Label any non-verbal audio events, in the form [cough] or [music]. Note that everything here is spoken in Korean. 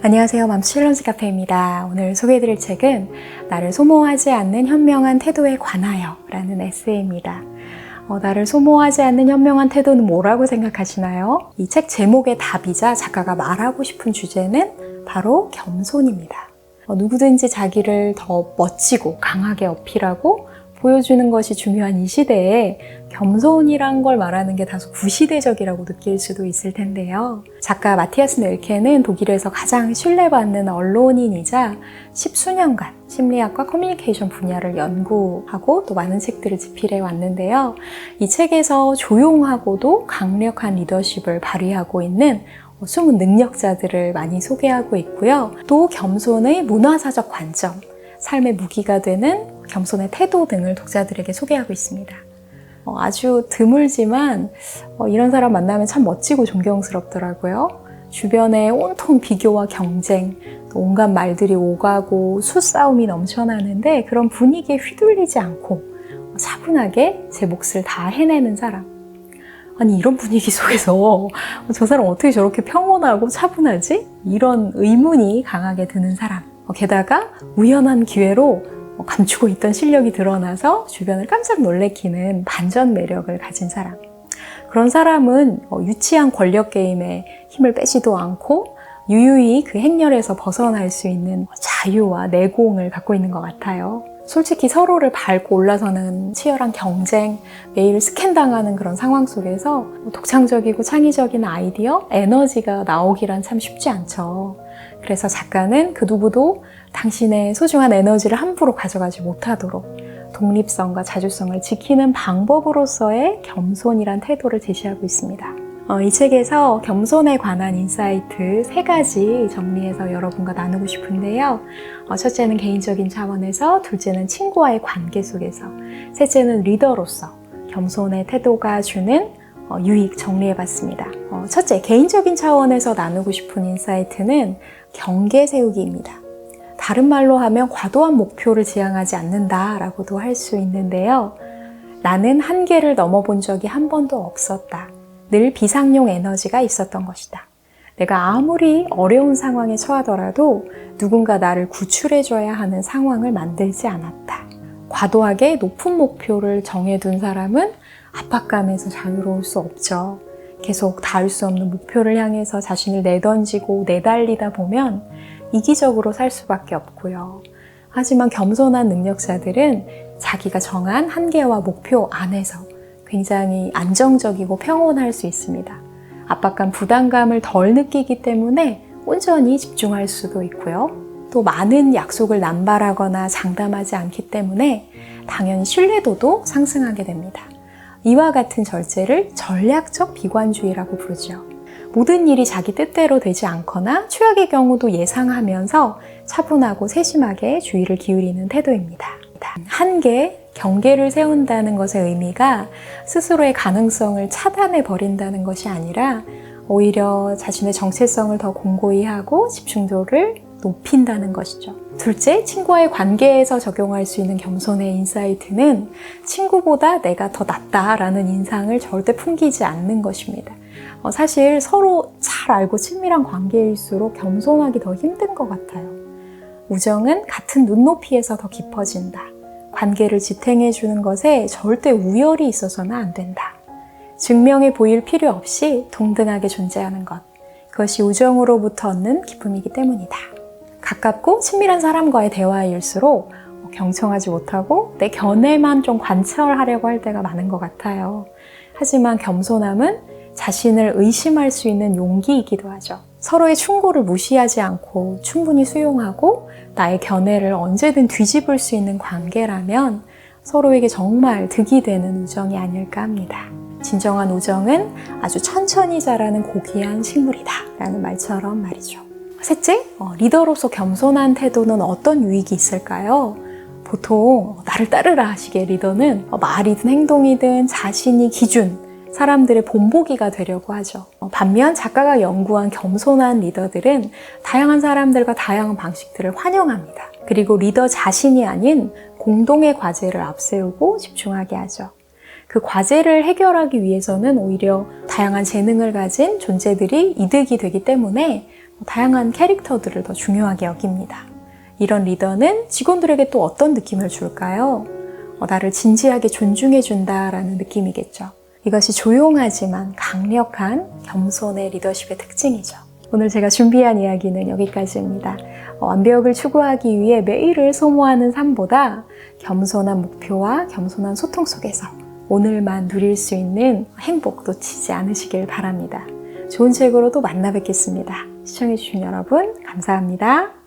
안녕하세요. 맘실런스 카페입니다. 오늘 소개해드릴 책은 나를 소모하지 않는 현명한 태도에 관하여 라는 에세이입니다. 어, 나를 소모하지 않는 현명한 태도는 뭐라고 생각하시나요? 이 책 제목의 답이자 작가가 말하고 싶은 주제는 바로 겸손입니다. 어, 누구든지 자기를 더 멋지고 강하게 어필하고 보여주는 것이 중요한 이 시대에 겸손이란 걸 말하는 게 다소 구시대적이라고 느낄 수도 있을 텐데요. 작가 마티아스 넬케는 독일에서 가장 신뢰받는 언론인이자 십수년간 심리학과 커뮤니케이션 분야를 연구하고 또 많은 책들을 집필해 왔는데요. 이 책에서 조용하고도 강력한 리더십을 발휘하고 있는 숨은 능력자들을 많이 소개하고 있고요. 또 겸손의 문화사적 관점, 삶의 무기가 되는 겸손의 태도 등을 독자들에게 소개하고 있습니다. 어, 아주 드물지만 어, 이런 사람 만나면 참 멋지고 존경스럽더라고요. 주변에 온통 비교와 경쟁, 또 온갖 말들이 오가고 수싸움이 넘쳐나는데 그런 분위기에 휘둘리지 않고 차분하게 제 몫을 다 해내는 사람. 아니 이런 분위기 속에서 [laughs] 저 사람 어떻게 저렇게 평온하고 차분하지? 이런 의문이 강하게 드는 사람. 어, 게다가 우연한 기회로 감추고 있던 실력이 드러나서 주변을 깜짝 놀래키는 반전 매력을 가진 사람. 그런 사람은 어, 유치한 권력 게임에 힘을 빼지도 않고 유유히 그 행렬에서 벗어날 수 있는 자유와 내공을 갖고 있는 것 같아요. 솔직히 서로를 밟고 올라서는 치열한 경쟁, 매일 스캔당하는 그런 상황 속에서 독창적이고 창의적인 아이디어, 에너지가 나오기란 참 쉽지 않죠. 그래서 작가는 그 누구도 당신의 소중한 에너지를 함부로 가져가지 못하도록 독립성과 자주성을 지키는 방법으로서의 겸손이란 태도를 제시하고 있습니다. 어, 이 책에서 겸손에 관한 인사이트 세 가지 정리해서 여러분과 나누고 싶은데요. 어, 첫째는 개인적인 차원에서, 둘째는 친구와의 관계 속에서, 셋째는 리더로서 겸손의 태도가 주는 어, 유익 정리해봤습니다. 어, 첫째, 개인적인 차원에서 나누고 싶은 인사이트는 경계 세우기입니다. 다른 말로 하면 과도한 목표를 지향하지 않는다라고도 할 수 있는데요. 나는 한계를 넘어본 적이 한 번도 없었다. 늘 비상용 에너지가 있었던 것이다. 내가 아무리 어려운 상황에 처하더라도 누군가 나를 구출해줘야 하는 상황을 만들지 않았다. 과도하게 높은 목표를 정해둔 사람은 압박감에서 자유로울 수 없죠. 계속 닿을 수 없는 목표를 향해서 자신을 내던지고 내달리다 보면 이기적으로 살 수밖에 없고요. 하지만 겸손한 능력자들은 자기가 정한 한계와 목표 안에서 굉장히 안정적이고 평온할 수 있습니다. 압박감, 부담감을 덜 느끼기 때문에 온전히 집중할 수도 있고요. 또 많은 약속을 남발하거나 장담하지 않기 때문에 당연히 신뢰도도 상승하게 됩니다. 이와 같은 절제를 전략적 비관주의라고 부르죠. 모든 일이 자기 뜻대로 되지 않거나 최악의 경우도 예상하면서 차분하고 세심하게 주의를 기울이는 태도입니다. 한계, 경계를 세운다는 것의 의미가 스스로의 가능성을 차단해 버린다는 것이 아니라 오히려 자신의 정체성을 더 공고히 하고 집중도를 높인다는 것이죠. 둘째, 친구와의 관계에서 적용할 수 있는 겸손의 인사이트는 친구보다 내가 더 낫다라는 인상을 절대 풍기지 않는 것입니다. 어, 사실 서로 잘 알고 친밀한 관계일수록 겸손하기 더 힘든 것 같아요. 우정은 같은 눈높이에서 더 깊어진다. 관계를 지탱해 주는 것에 절대 우열이 있어서는 안 된다. 증명해 보일 필요 없이 동등하게 존재하는 것. 그것이 우정으로부터 얻는 기쁨이기 때문이다. 가깝고 친밀한 사람과의 대화일수록 경청하지 못하고 내 견해만 좀 관철하려고 할 때가 많은 것 같아요. 하지만 겸손함은 자신을 의심할 수 있는 용기이기도 하죠. 서로의 충고를 무시하지 않고 충분히 수용하고 나의 견해를 언제든 뒤집을 수 있는 관계라면 서로에게 정말 득이 되는 우정이 아닐까 합니다. 진정한 우정은 아주 천천히 자라는 고귀한 식물이다. 라는 말처럼 말이죠. 셋째, 어, 리더로서 겸손한 태도는 어떤 유익이 있을까요? 보통 나를 따르라 하시기에 리더는 어, 말이든 행동이든 자신이 기준, 사람들의 본보기가 되려고 하죠. 어, 반면 작가가 연구한 겸손한 리더들은 다양한 사람들과 다양한 방식들을 환영합니다. 그리고 리더 자신이 아닌 공동의 과제를 앞세우고 집중하게 하죠. 그 과제를 해결하기 위해서는 오히려 다양한 재능을 가진 존재들이 이득이 되기 때문에 다양한 캐릭터들을 더 중요하게 여깁니다. 이런 리더는 직원들에게 또 어떤 느낌을 줄까요? 어, 나를 진지하게 존중해준다라는 느낌이겠죠. 이것이 조용하지만 강력한 겸손의 리더십의 특징이죠. 오늘 제가 준비한 이야기는 여기까지입니다. 어, 완벽을 추구하기 위해 매일을 소모하는 삶보다 겸손한 목표와 겸손한 소통 속에서 오늘만 누릴 수 있는 행복 놓치지 않으시길 바랍니다. 좋은 책으로 또 만나 뵙겠습니다. 시청해주신 여러분, 감사합니다.